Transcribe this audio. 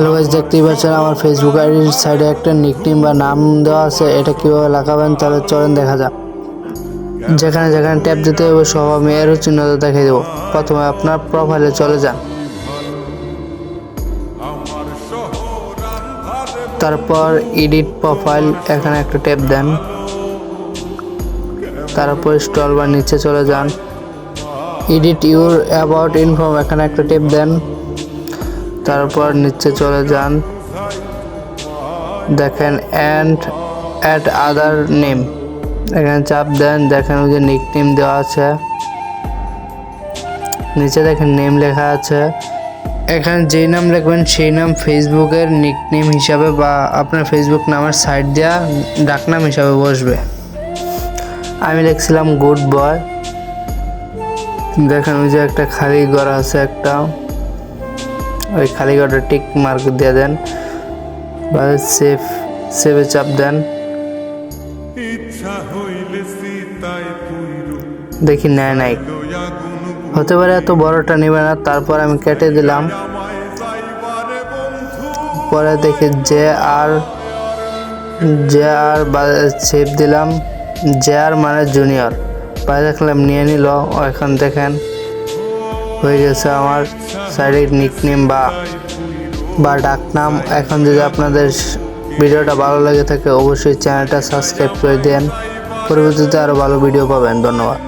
Hello guys দেখতেই পাচ্ছেন আমার ফেসবুক আইডির সাইডে একটা নিকনেম বা নাম দেওয়া আছে, এটা কীভাবে লাগাবেন তাহলে চলেন দেখা যাক। যেখানে যেখানে ট্যাপ দিতে হবে, সব আমি এরও চিহ্নটা দেখিয়ে দেবো। প্রথমে আপনার প্রোফাইলে চলে যান। তারপর এডিট প্রোফাইল এখানে একটা ট্যাপ দেন। তারপর স্টল বা নিচে চলে যান। এডিট ইউর অ্যাবাউট ইনফর্ম এখানে একটা টেপ দেন। তারপর নিচে চলে যান। দেখেন অ্যান্ড অ্যাট আদার নেম এখানে চাপ দেন, দেখেন ওই যে নিক নেম দেওয়া আছে। নিচে দেখেন নেম লেখা আছে। এখানে যেই নাম লিখবেন, সেই নাম ফেসবুকের নিক নেম হিসাবে বা আপনার ফেসবুক নামের সাইড দেওয়া ডাকনাম হিসাবে বসবে। আমি লিখছিলাম গুড বয় দেখেন ওই যে একটা খালি ঘর আছে একটা। ওই খালি ঘরটা টিক মার্ক দিয়ে দেন বা সেভ সেভে চাপ দেন। দেখি নেয় নাই। হতে পারে এত বড়টা নেবে না তারপর আমি কেটে দিলাম। পরে দেখি J R J R save দিলাম। জে আর মানে জুনিয়র পরে দেখলাম নিয়ে নিল এখন দেখেন। হয়ে গেছে আমার সাইডে নিকনেম বা বা ডাকনাম। এখন যদি আপনাদের ভিডিওটা ভালো লাগে থাকে, অবশ্যই চ্যানেলটা সাবস্ক্রাইব করে দেন। পরবর্তীতে আরও ভালো ভিডিও পাবেন। ধন্যবাদ।